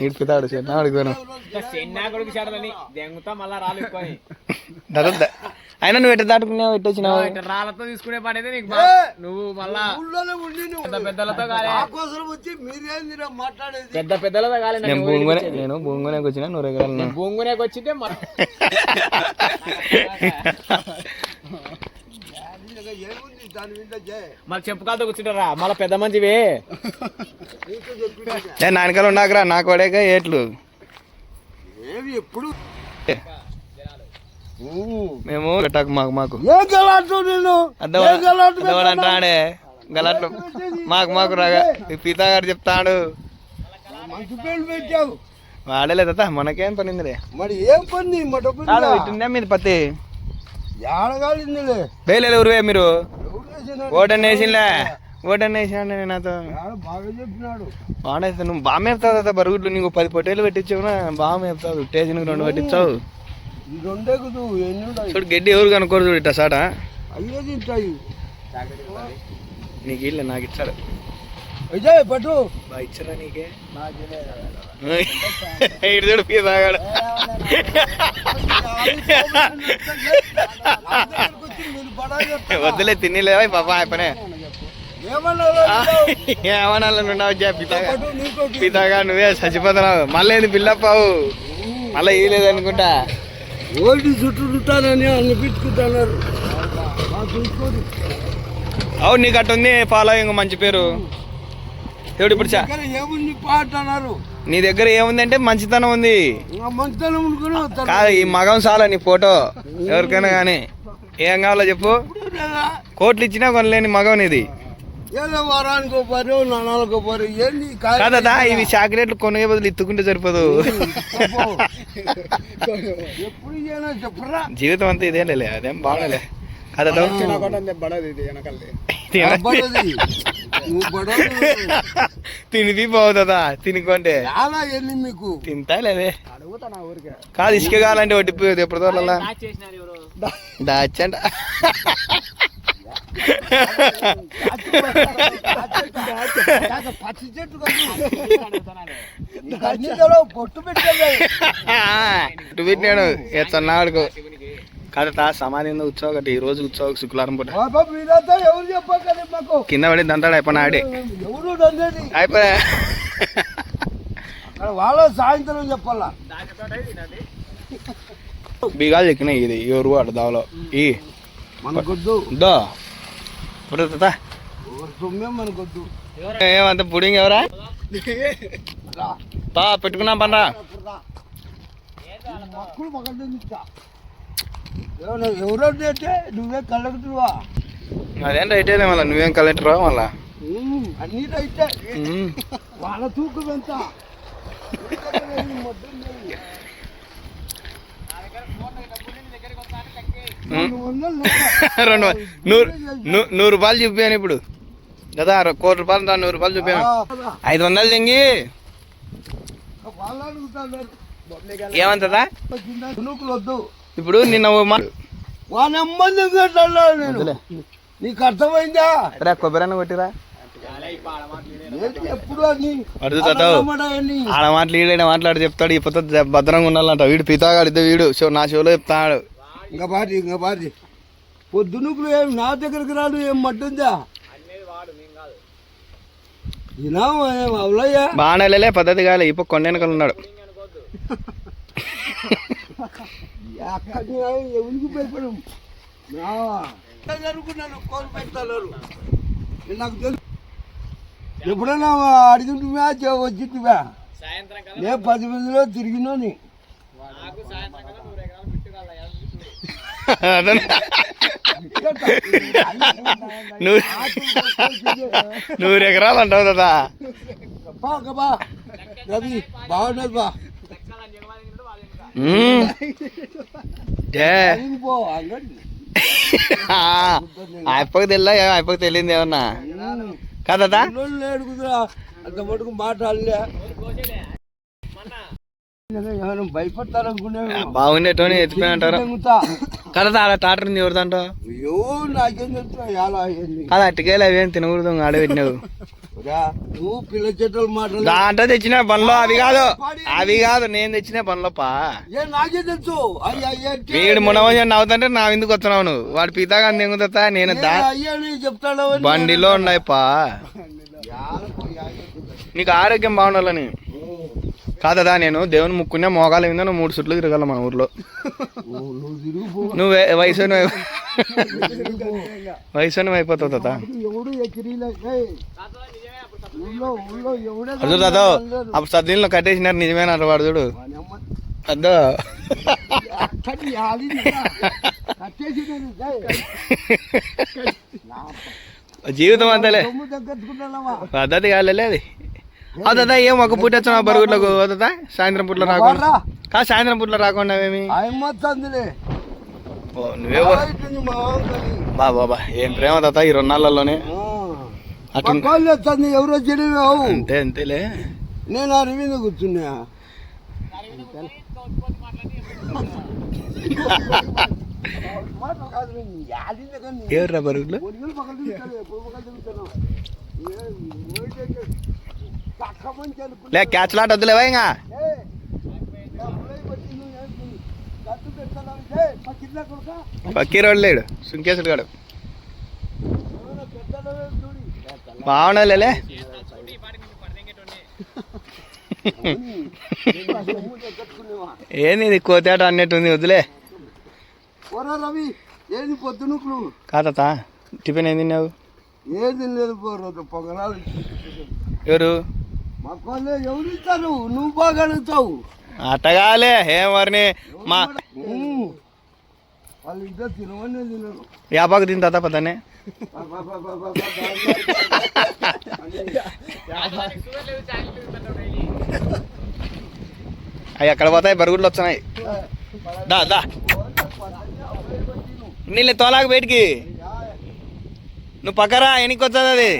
ఇడిపితాడు చిన్న దొరకద్దా అయినా నువ్వు ఎట్ట దాటుకున్నావు ఎట్ట వచ్చినావు? ఇట్లా రాళ్ళతో తీసుకునే పడైతే నీకు నువ్వు మళ్ళా నువ్వు పెద్ద పెద్దలతో పెద్ద పెద్దలతో కాలే నేను భూంగునే నేను భూంగునేకి వచ్చిన నూరు ఎకరాలు ఉన్నా. భూంగునేకి వచ్చింటే ఏముంది? మళ్ళీ చెప్పుకాలతో కూర్చుంటారా? మళ్ళీ పెద్ద మంచివే. ఏ నాయనకాలు ఉన్నాకరా నాకు పడేక ఏట్లు. ఏమి ఎప్పుడు? మేము పెట్టాకు మాకు మాకు. నేను అంటాడే గలాట్లు మాకు మాకు రాగా. పితా గారు చెప్తాడు. మంచి పేరు పెట్టావు. వాడలే తాత మనకేం పనిందిలే మరి ఏం పని మా డబ్బు కాదు ఇటుండే మీది పత్తి? ఏడగాలిందిలే వేయలేదు ఊరువే మీరు. ఎవరు వేసినాడు? ఓటన్ వేసింలే ఓటన్ వేసినా నాతో ఏడ బాగా చెప్పినాడు వాడేస్తా నువ్వు బాగా మేపుతావు తాత బరుగుడ్లు నీకు పది పొట్టేలు పెట్టించావునా బాగా మేపుతావు రెండు పెట్టించావు ఈ రెండే కుదు ఉన్నాయి చూడు గడ్డి ఎవరు కనుక్కోరు చూడు ఇట్ట సాట నీకు ఇల్లు నాకు ఇచ్చాడు విజయ్ పట్టు ఇచ్చారా నీకే ఇటు చూడు పీ తాగాడు వద్దులే తినలేవా పాప అయిపోయినా ఏమన్నా పితాగా. పితాగా నువ్వే చచ్చిపోతున్నావు. మళ్ళీ ఏంది బిల్లప్పావు మళ్ళీ ఇయలేదు అనుకుంటా ఓల్డ్ చుట్టూ ఉంటానని అన్ని పెట్టుకుంటున్నారు అవును నీకు అట్ట ఉంది ఫాలోయింగ్ మంచి పేరు. ఎవడు ఇప్పుడు ఏముంది పాట అన్నారు నీ దగ్గర మంచితనం ఉంది. ఇంకా మంచితనం వస్తారు. కాదు ఈ మగం చాలా నీ ఫోటో. ఎవరికైనా కానీ ఏం కావాలో చెప్పు? కోట్లు ఇచ్చినా కొనలేని మగం ఇది ఏదో వారానికి నాలుగు ఏంది కాదా ఇవి చాక్లెట్లు కొనే బదులు ఇత్తుకుంటే సరిపోదు. ఎప్పుడు ఇయ్యనో చెప్పరా. జీవితం అంతా ఇదే లే అదేం బాగలే కదా తినిది పోతుందా? తినుకుంటే చాలా ఎన్ని మీకు. తింటా లేదే కాదు ఇసుక కావాలంటే వడ్డిపోయేది ఎప్పుడు చెట్టు కన్నీలో పొట్టు పెట్టినాడు. ఎత్తన్నాడుకో కాదట సమాధి ఉత్సవం ఒకటి ఈ రోజు ఉత్సవం శుక్రవారం పూట. కింద పడి దంతాడు అయిపోయిన ఆడే. అయిపోయా. వాళ్ళ సాయంత్రం చెప్పాలా? బీగాలు చెక్కినాయి ఇది ఎవరు అటు దావలో. ఈ. మనకొద్దు. మనకొద్దు. ఏమంత పుడింగ్ ఎవరా? పా పెట్టుకున్నాం పనరా. ఎవరో అంటే నువ్వే కలెక్టర్వా అదేం రైటే మళ్ళీ నువ్వేం కలెక్టరా మళ్ళా? అన్ని ఉమ్. వాళ్ళ తూకం ఎంత. రెండు నూరు నూరు రూపాయలు చూపాను ఇప్పుడు. కదా కోటి రూపాయలు నూరు రూపాయలు చూపాను ఐదు వందలు తెంగి ఏమంతదా? వద్దు. ఇప్పుడు నిన్న నేను. నీకు అర్థమైందా? రా కొబ్బరి అన్న కొట్టిరా ఎప్పుడు. ఆడ మాటలు ఈడ మాట్లాడు చెప్తాడు ఈ భద్రంగా ఉండాలంట. వీడు పితాగాడితే వీడు. షో నా షోలో చెప్తాడు. ఇంకా బాటి ఇంకా బాటి పొద్దునుకులు ఏం నా దగ్గరికి రాదు ఏం మట్టుందా? బాగానే పద్ధతి కాలే. ఇప్పుడు కొండ వెనకాల ఉన్నాడు. అక్కడికి ఎవరికి భయపడం జరుగుతున్నాను కోరు పెడతారు నాకు తెలుసు ఎప్పుడైనా అడిగింటువా వచ్చింటువా ఏ పది మందిలో తిరిగినోని నూరు ఎకరాలు అంటావు కదా రవి బాగున్నది బా. అయిపోక తెల్లా అయిపోక తెలియదు ఏమన్నా. కదా అంత మటుకు మాట్లాడలే భయపడతారనుకునే బాగుండేటోని ఎత్తిపోయి అంటారు. తెంగుతా. కదా ఆడ టాటర్ ఉంది ఎవరిదంటో? అయ్యో నాకేం అది అవేం తినకూడదు ఆడ పెట్టినావు రా, నువ్వు పిల్ల దాంట్లో తెచ్చిన పనులు అవి కాదు. అవి కాదు నేను తెచ్చిన పనులు పా ఏ నాకే తెలుసు. వీడు మునవంజ నవ్వుతుంటే నా ఎందుకు వస్తున్నావు నువ్వు? వాడు పీతాగా ఎందుకుతా నేను ఏ చెప్తాడు బండిలో ఉన్నాయి పా నీకు ఆరోగ్యం బాగుండాలని. కాదదా నేను దేవుని ముక్కునే మోగాల మీద నువ్వు మూడు సుట్లు తిరగాల మన ఊర్లో. నువ్వు వయసు వయసు అయిపోతావు తాత. అదు తాత అప్పుడు సద్దీళ్ళు కట్టేసినారు నిజమేనా వాడు చూడు. అద్దో జీవితం అంతలే. పద్ధతి కాలేదు అది. అవుతుందా ఏం ఒక పూట వచ్చిన బరుగుట్లకు? అవుతుందా సాయంత్రం పూటలో రాకుండా. కా సాయంత్రం పూటలో రాకుండా ఏమి. బా బాబా ఏం ప్రేమ తాత ఈ రెండు ఎవరో తెలియవు అంతే అంతేలే. నేను అరవింద కూర్చున్నా. ఎవర్రా బరుగులు లే క్యాచ్ లాట్ వద్దులేవా ఇంకా ఏ, ఏ? పక్కీరోడు లేడు సుంకేసుడు గాడు. తగ్గట్టుకునేవా? ఏంది ఇది కోతేట అన్నట్టుంది వద్దులే. రవి ఏది పొద్దునుకులు కాదా టిఫిన్ ఏం తిన్నావు? ఏది లేదు పోరు పొగరాలు ఎవరు? మా కోళ్ళే ఎవరు ఇస్తారు నువ్వు బాగా అడుగుతావు అట్టగాలే ఏం వారిని మా. వాళ్ళు ఇద్దరు తినవనే తినరు. యాపాకు తిని తాత పదనే అవి ఎక్కడ పోతాయి బరుగుడ్లు వస్తున్నాయి. దా దా. నీళ్ళు తోలాకు బయటికి. నువ్వు పక్కరా ఎనికి వచ్చేది అది.